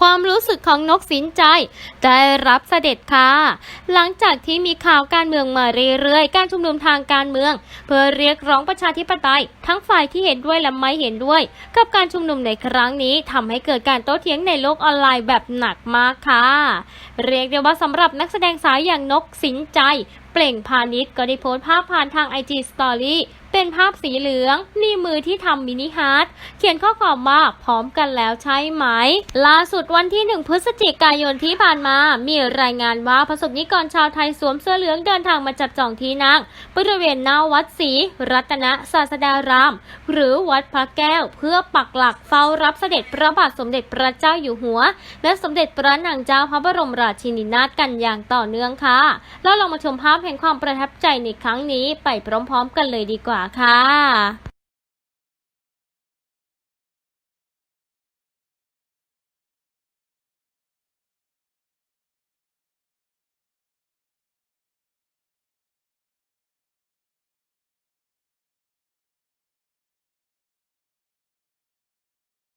ความรู้สึกของนกสินใจ ได้รับเสด็จค่ะ หลังจากที่มีข่าวการเมืองมาเรื่อยๆ การชุมนุมทางการเมือง เพื่อเรียกร้องประชาธิปไตย ทั้งฝ่ายที่เห็นด้วยและไม่เห็นด้วย กับการชุมนุมในครั้งนี้ทำให้เกิดการโต้เถียงในโลกออนไลน์แบบหนักมากค่ะ เรียกได้ว่าสำหรับนักแสดงสาวอย่างนกสินใจ เปล่งพาณิชย์ก็ได้โพสต์ภาพผ่านทาง IG Story เป็นภาพสีเหลือง นี่มือที่ทำมินิฮาร์ดเขียนข้อความว่าพร้อมกันแล้วใช่ไหม ล่าสุดวันที่ 1 พฤศจิกายนที่ผ่านมา มีรายงานว่าประสบนิกรชาวไทยสวมเสื้อเหลืองเดินทางมาจับจองที่นั่งบริเวณหน้าวัดศรีรัตนศาสดาราม หรือวัดพระแก้ว เพื่อปักหลักเฝ้ารับเสด็จพระบาทสมเด็จพระเจ้าอยู่หัว และสมเด็จพระนางเจ้าพระบรมราชินีนาถกันอย่างต่อเนื่องค่ะแล้วลองมาชมภาพแห่งความประทับใจในครั้งนี้ไปพร้อมๆ กันเลยดีกว่าค่ะ